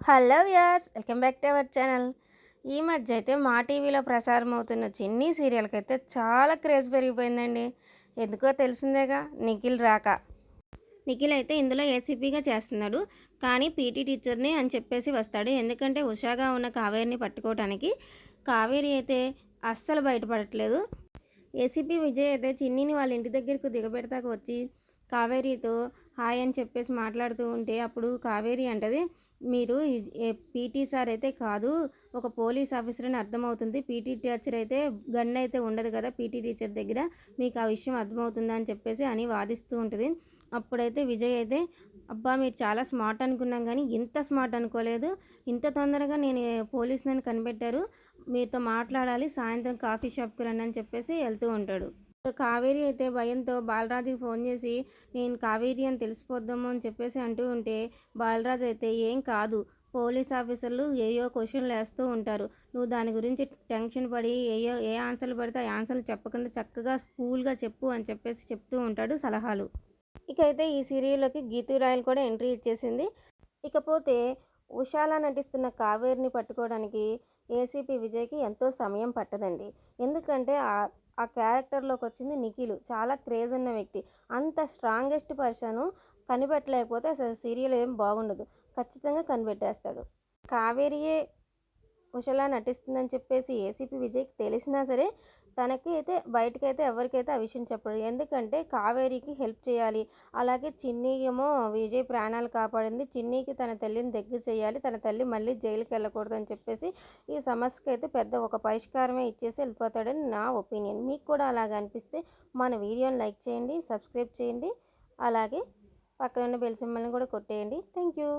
Hello Vyas welcome back to our channel. ఈ మధ్య అయితే మా టీవీలో ప్రసారం అవుతున్న చిన్ని సీరియల్కి అయితే చాలా క్రేజ్ పెరిగిపోయిందండి. ఎందుకో తెలిసిందేగా నిఖిల్ రాక. నిఖిల్ అయితే ఇందులో ఏసీపీగా చేస్తున్నాడు. కానీ పీటీ టీచర్ని అని చెప్పేసి వస్తాడు. ఎందుకంటే ఉషాగా ఉన్న కావేరిని పట్టుకోవటానికి కావేరి అయితే అస్సలు బయటపడట్లేదు. ఏసీపీ విజయ్ అయితే చిన్నిని వాళ్ళ ఇంటి దగ్గరకు దిగబెడతాకు వచ్చి కావేరితో హాయ్ అని చెప్పేసి మాట్లాడుతూ ఉంటే అప్పుడు కావేరి అంటది మీరు పీటీ సార్ అయితే కాదు ఒక పోలీస్ ఆఫీసర్ అని అర్థమవుతుంది. పీటీ టీచర్ అయితే గన్ అయితే ఉండదు కదా పీటీ టీచర్ దగ్గర. మీకు ఆ విషయం అర్థమవుతుందా అని చెప్పేసి అని వాదిస్తూ ఉంటుంది. అప్పుడైతే విజయ్ అయితే అబ్బా మీరు చాలా స్మార్ట్ అనుకున్నాం కానీ ఇంత స్మార్ట్ అనుకోలేదు. ఇంత తొందరగా నేను పోలీస్ నన్ను కనిపెట్టారు. మీతో మాట్లాడాలి. సాయంత్రం కాఫీ షాప్కి రండి అని చెప్పేసి వెళ్తూ ఉంటాడు. కావేరి అయితే భయంతో బాలరాజుకి ఫోన్ చేసి నేను కావేరి అని తెలిసిపోద్దాము అని చెప్పేసి అంటూ ఉంటే బాలరాజు అయితే ఏం కాదు. పోలీస్ ఆఫీసర్లు ఏయో క్వశ్చన్లు వేస్తూ ఉంటారు. నువ్వు దాని గురించి టెన్షన్ పడి ఏయో ఏ ఆన్సర్లు పడితే ఆ ఆన్సర్లు చెప్పకుండా చక్కగా స్కూల్గా చెప్పు అని చెప్పేసి చెప్తూ ఉంటాడు సలహాలు. ఇకైతే ఈ సీరియల్లోకి గీతూ రాయల్ కూడా ఎంట్రీ ఇచ్చేసింది. ఇకపోతే ఉషాలా నటిస్తున్న కావేరిని పట్టుకోవడానికి ఏసీపీ విజయ్కి ఎంతో సమయం పట్టదండి. ఎందుకంటే ఆ క్యారెక్టర్లోకి వచ్చింది నిఖిల్. చాలా క్రేజ్ ఉన్న వ్యక్తి. అంత స్ట్రాంగెస్ట్ పర్సన్ కనిపెట్టలేకపోతే అసలు సీరియల్ ఏం బాగుండదు. ఖచ్చితంగా కనిపెట్టేస్తాడు. కావేరియే ఉషలా నటిస్తుందని చెప్పేసి ఏసీపీ విజయ్కి తెలిసినా సరే తనకి అయితే బయటకైతే ఎవరికైతే ఆ విషయం చెప్పడు. ఎందుకంటే కావేరికి హెల్ప్ చేయాలి. అలాగే చిన్ని ఏమో విజయ్ ప్రాణాలు కాపాడింది. చిన్నీకి తన తల్లిని దగ్గర చేయాలి. తన తల్లి మళ్ళీ జైలుకి వెళ్ళకూడదు అని చెప్పేసి ఈ సమస్యకి అయితే పెద్ద ఒక పరిష్కారమే ఇచ్చేసి వెళ్ళిపోతాడని నా ఒపీనియన్. మీకు కూడా అలాగ అనిపిస్తే మన వీడియోని లైక్ చేయండి సబ్స్క్రైబ్ చేయండి. అలాగే పక్కన ఉన్న బెల్ సింబల్ని కూడా కొట్టేయండి. Thank you